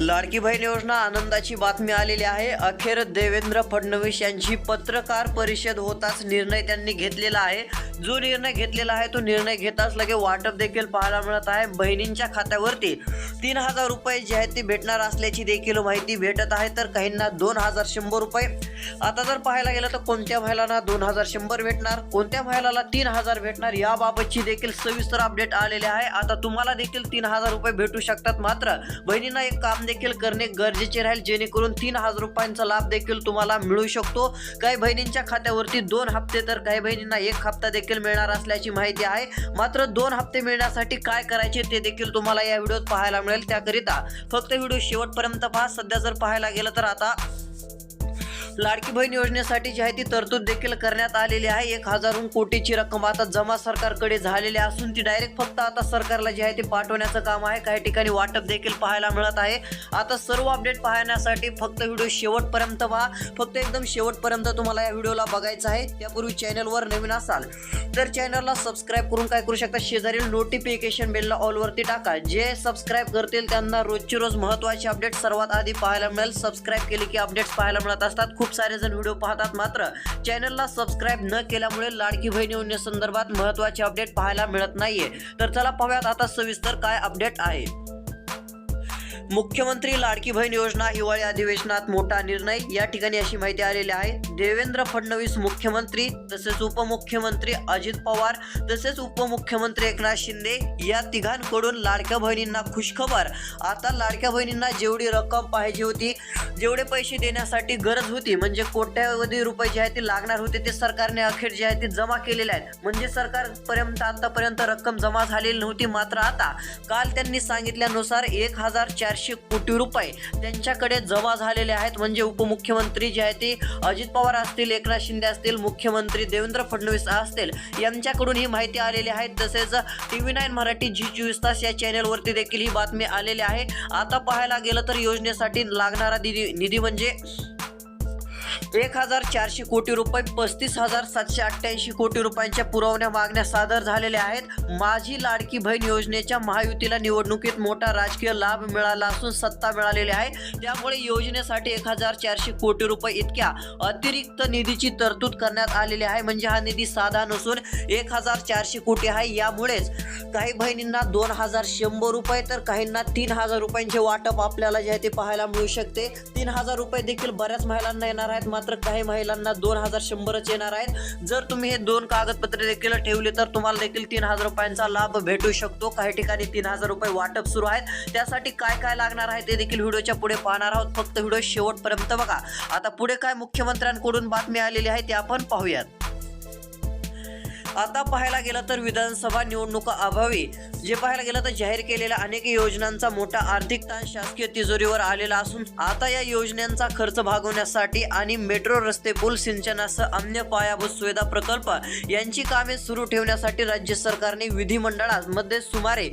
लाडकी बहीण योजना आनंदाची बातमी आलेली आहे. अखेर देवेंद्र फडणवीस यांची पत्रकार परिषद होताच निर्णय त्यांनी घेतलेला आहे. जो निर्णय घेतलेला आहे तो निर्णय घेताच लगे वाटप देखील पाहायला मिळत आहे. बहिणींच्या खात्यावरती तीन हजार रुपये जे आहेत ते भेटणार असल्याची देखील माहिती भेटत आहे. तर काहींना दोन हजार शंभर रुपये. आता जर पाहायला गेलं तर कोणत्या महिलांना दोन हजार शंभर भेटणार? कोणत्या महिलाला तीन हजार भेटणार? याबाबतची देखील सविस्तर अपडेट आलेले आहे. आता तुम्हाला देखील तीन हजार रुपये भेटू शकतात मात्र बहिणींना एक काम देखील करणे गरजेचे राहील जेणेकरून तीन हजार रुपयांचा लाभ देखील तुम्हाला मिळू शकतो. काही बहिणींच्या खात्यावरती दोन हप्ते तर काही बहिणींना एक हप्ता देखील देखील मिळणार असल्याची माहिती आहे. मात्र दोन हप्ते मिळण्यासाठी काय करायचे ते देखील तुम्हाला या व्हिडिओत पाहायला मिळेल. त्याकरिता फक्त व्हिडिओ शेवटपर्यंत पहा. सध्या जर पाहायला गेलं तर आता लाडकी बहीण योजनेसाठी जी आहे ती तरतूद देखील करण्यात आलेली आहे. एक हजारहून कोटीची रक्कम आता जमा सरकारकडे झालेली असून ती डायरेक्ट फक्त आता सरकारला जी आहे ते पाठवण्याचं काम आहे. काही ठिकाणी वाटप देखील पाहायला मिळत आहे. आता सर्व अपडेट पाहण्यासाठी फक्त व्हिडिओ शेवटपर्यंत पहा. फक्त एकदम शेवटपर्यंत तुम्हाला या व्हिडिओला बघायचं आहे. त्यापूर्वी चॅनलवर नवीन असाल तर चॅनलला सबस्क्राईब करून काय करू शकता? शेजारील नोटिफिकेशन बेलला ऑलवरती टाका. जे सबस्क्राईब करतील त्यांना रोजची रोज महत्त्वाचे अपडेट सर्वात आधी पाहायला मिळेल. सबस्क्राईब केले की अपडेट्स पाहायला मिळत असतात. खूप सारे जण व्हिडिओ पाहतात मात्र चॅनलला सबस्क्राईब न केल्यामुळे लाडकी बहीण योजनेसंदर्भात महत्त्वाचे अपडेट पाहायला मिळत नाहीये. तर चला पाहूयात आता सविस्तर काय अपडेट आहे. मुख्यमंत्री लाडकी बहीण योजना हिवाळी अधिवेशनात मोठा निर्णय या ठिकाणी अशी माहिती आलेली आहे. देवेंद्र फडणवीस मुख्यमंत्री तसेच उपमुख्यमंत्री अजित पवार तसेच उपमुख्यमंत्री एकनाथ शिंदे या तिघांकडून लाडक्या बहिणींना खुशखबर. आता लाडक्या बहिणींना जेवढी रक्कम पाहिजे होती जेवढे पैसे देण्यासाठी गरज होती म्हणजे कोट्यावधी रुपये जे आहे ते लागणार होते ते सरकारने अखेर जे आहे ते जमा केलेले आहेत. म्हणजे सरकारपर्यंत आतापर्यंत रक्कम जमा झालेली नव्हती मात्र आता. काल त्यांनी सांगितल्यानुसार एक हजार चारशे कोटी रुपये त्यांच्याकडे जमा झालेले आहेत. म्हणजे उपमुख्यमंत्री जे आहे ते अजित पवार असतील एकनाथ शिंदे असतील मुख्यमंत्री देवेंद्र फडणवीस असतील यांच्याकडून ही माहिती आलेली आहे. तसेच टी व्ही नाईन मराठी जी चोवीस तास या चॅनलवरती देखील ही बातमी आलेली आहे. आता पाहायला गेलं तर योजनेसाठी लागणारा निधी निधी म्हणजे एक हजार चारशे कोटी रुपये पस्तीस हजार सातशे अठ्ठ्याऐंशी कोटी रुपयांच्या पुरवण्या मागण्या सादर झालेल्या आहेत. माझी लाडकी बहीण योजनेच्या महायुतीला निवडणुकीत मोठा राजकीय लाभ मिळाला असून सत्ता मिळालेली आहे. त्यामुळे योजनेसाठी एक हजार चारशे कोटी रुपये इतक्या अतिरिक्त निधीची तरतूद करण्यात आलेली आहे. म्हणजे हा निधी साधा नसून एक हजार चारशे कोटी आहे. यामुळेच काही बहिणींना दोन हजार शंभर रुपये तर काहींना तीन हजार रुपयांचे वाटप आपल्याला जे आहे ते पाहायला मिळू शकते. तीन हजार रुपये देखील बऱ्याच महिलांना येणार आहेत. मात्र काही महिलांना दोन हजार शंभरच येणार आहेत. जर तुम्ही हे दोन कागदपत्रे देखील ठेवले तर तुम्हाला देखील तीन हजार रुपयांचा लाभ भेटू शकतो. काही ठिकाणी तीन हजार रुपये वाटप सुरू आहेत. त्यासाठी काय काय लागणार आहे ते देखील व्हिडिओच्या पुढे पाहणार आहोत. फक्त व्हिडिओ शेवटपर्यंत बघा. आता पुढे काय मुख्यमंत्र्यांकडून बातमी आलेली आहे ते आपण पाहूयात. आता पाहायला गेलं तर विधानसभा निवडणुका अभावी. जे पाहायला गेलं तर जाहीर केलेल्या अनेक योजनांचा मोठा आर्थिक ताण शासकीय तिजोरीवर आलेला असून आता या योजनांचा खर्च भागवण्यासाठी आणि मेट्रो रस्ते पूल सिंचनासह अन्य पायाभूत सुविधा प्रकल्प यांची कामे सुरू ठेवण्यासाठी राज्य सरकारने विधिमंडळामध्ये सुमारे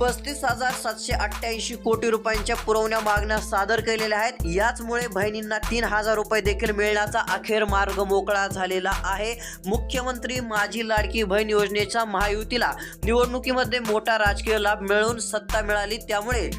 पस्तीस हजार सातशे अठ्ठ्याऐंशी कोटी रुपयांच्या पुरवण्या मागण्या सादर केलेल्या आहेत. याचमुळे बहिणींना तीन हजार रुपये देखील मिळण्याचा अखेर मार्ग मोकळा झालेला आहे. मुख्यमंत्री माजी लाडकी बहीण योजनेच्या महायुतीला निवडणुकीमध्ये मोठा राजकीय लाभ मिळवून सत्ता मिळाली. त्यामुळे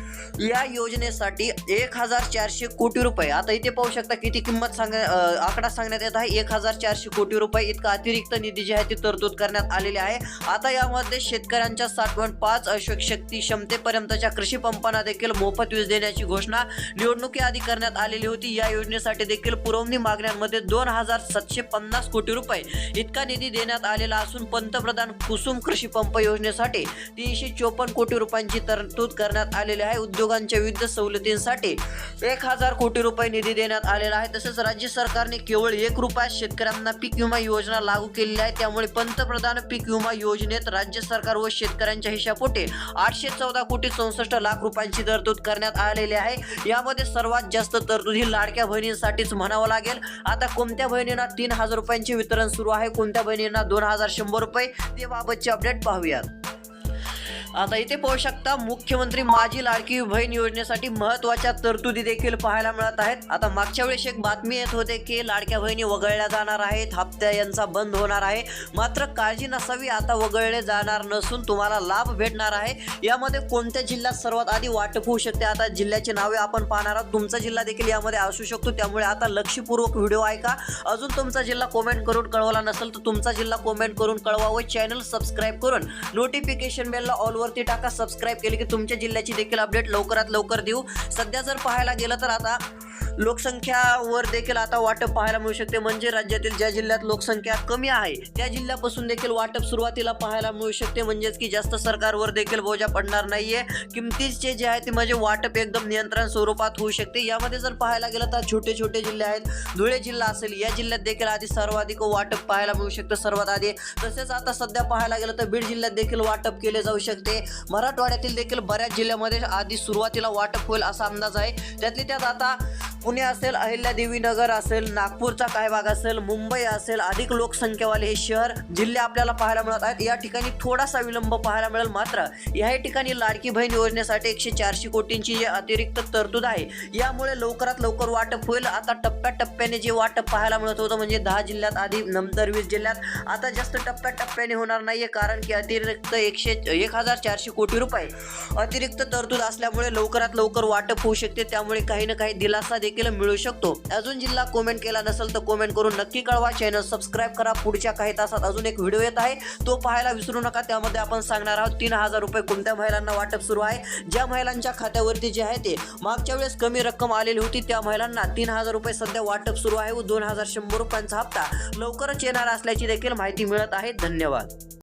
या योजनेसाठी एक हजार चारशे कोटी रुपये आता इथे पाहू शकता किती किंमत सांग आकडा सांगण्यात येत आहे. एक हजार चारशे कोटी रुपये इतका अतिरिक्त निधी जी आहे ती तरतूद करण्यात आलेली आहे. आता यामध्ये शेतकऱ्यांच्या सात पॉईंट पाच अशोक शक्ती क्षमतेपर्यंतच्या कृषी पंपांना देखील मोफत वीज देण्याची घोषणा निवडणुकीआधी करण्यात आलेली होती. या योजनेसाठी देखील पुरवणी मागण्यांमध्ये दोन हजार सातशे पन्नास कोटी रुपये इतका निधी देण्यात आलेला असून पंतप्रधान कुसुम कृषी पंप योजनेसाठी तीनशे चोपन्न कोटी रुपयांची तरतूद करण्यात आलेली आहे. उद्योगांच्या विविध सवलतींसाठी एक हजार कोटी रुपये निधी देण्यात आलेला आहे. तसेच राज्य सरकारने केवळ एक रुपयात शेतकऱ्यांना पीक विमा योजना लागू केलेली आहे. त्यामुळे पंतप्रधान पीक विमा योजनेत राज्य सरकार व शेतकऱ्यांच्या हिशापोटे आठशे चौदा कोटी चौसष्ट लाख रुपयांची तरतूद करण्यात आलेली आहे. यामध्ये सर्वात जास्त तरतूद ही लाडक्या बहिणींसाठीच म्हणावं लागेल. आता कोणत्या बहिणींना तीन हजार रुपयांचे वितरण सुरू आहे? कोणत्या बहिणींना दोन हजार शंभर रुपये. ते बाबतचे अपडेट पाहूयात. आता इथे पाहू शकता मुख्यमंत्री माझी लाडकी बहीण योजनेसाठी महत्त्वाच्या तरतुदी देखील पाहायला मिळत आहेत. आता मागच्या वेळेस एक बातमी येत होते की लाडक्या बहिणी वगळल्या जाणार आहेत हप्त्या यांचा बंद होणार आहे. मात्र काळजी नसावी आता वगळले जाणार नसून तुम्हाला लाभ भेटणार आहे. यामध्ये कोणत्या जिल्ह्यात सर्वात आधी वाटप होऊ शकते? आता जिल्ह्याची नावे आपण पाहणार आहोत. तुमचा जिल्हा देखील यामध्ये असू शकतो. त्यामुळे आता लक्षपूर्वक व्हिडिओ ऐका. अजून तुमचा जिल्हा कॉमेंट करून कळवला नसेल तर तुमचा जिल्हा कॉमेंट करून कळवा व चॅनल सबस्क्राईब करून नोटिफिकेशन बेलला ऑलवरती टाका सबस्क्राईब केले की तुमच्या जिल्ह्याची देखील अपडेट लवकरात लवकर देऊ. सध्या जर पाहायला गेलं तर आता लोकसंख्यावर देखील आता वाटप पाहायला मिळू शकते. म्हणजे राज्यातील ज्या जिल्ह्यात लोकसंख्या कमी आहे त्या जिल्ह्यापासून देखील वाटप सुरुवातीला पाहायला मिळू शकते. म्हणजेच की जास्त सरकारवर देखील बोजा पडणार नाहीये. किमतीचे जे आहे ते म्हणजे वाटप एकदम नियंत्रण स्वरूपात होऊ शकते. यामध्ये जर पाहायला गेलं तर छोटे छोटे जिल्हे आहेत. धुळे जिल्हा असेल या जिल्ह्यात देखील आधी सर्वाधिक वाटप पाहायला मिळू शकतं सर्वात आधी. तसेच आता सध्या पाहायला गेलं तर बीड जिल्ह्यात देखील वाटप केले जाऊ शकते. मराठवाड्यातील देखील बऱ्याच जिल्ह्यामध्ये आधी सुरुवातीला वाटप होईल असा अंदाज आहे. त्यातली त्यात आता पुणे असेल अहिल्यादेवी नगर असेल नागपूरचा काही भाग असेल मुंबई असेल अधिक लोकसंख्यावाले हे शहर जिल्हे आपल्याला पाहायला मिळत आहेत. या ठिकाणी थोडासा विलंब पाहायला मिळेल मात्र या ठिकाणी लाडकी बहीण योजनेसाठी एकशे चारशे कोटींची जी अतिरिक्त तरतूद आहे यामुळे लवकरात लवकर वाटप होईल. आता टप्प्याटप्प्याने जे वाटप पाहायला मिळत होतं म्हणजे दहा जिल्ह्यात आधी नंतर वीस जिल्ह्यात. आता जास्त टप्प्याटप्प्याने होणार नाहीये कारण की अतिरिक्त एकशे एक हजार चारशे कोटी रुपये अतिरिक्त तरतूद असल्यामुळे लवकरात लवकर वाटप होऊ शकते. त्यामुळे काही ना काही दिलासा देखील मिळू शकतो. अजून जिल्हा कमेंट केला नसेल तर कमेंट करून नक्की कळवा. चॅनल सबस्क्राईब करा. पुढच्या काही तासात अजून एक व्हिडिओ येत आहे. तो पाहायला विसरू नका. त्यामध्ये आपण सांगणार आहोत तीन हजार रुपये कोणत्या महिलांना वाटप सुरू आहे? ज्या महिलांच्या खात्यावरती जे आहे ते मागच्या वेळेस कमी रक्कम आलेली होती. त्या महिलांना तीन हजार रुपये सध्या वाटप सुरू आहे व दोन हजार शंभर रुपयांचा हप्ता लवकरच येणार असल्याची देखील माहिती मिळत आहे. धन्यवाद.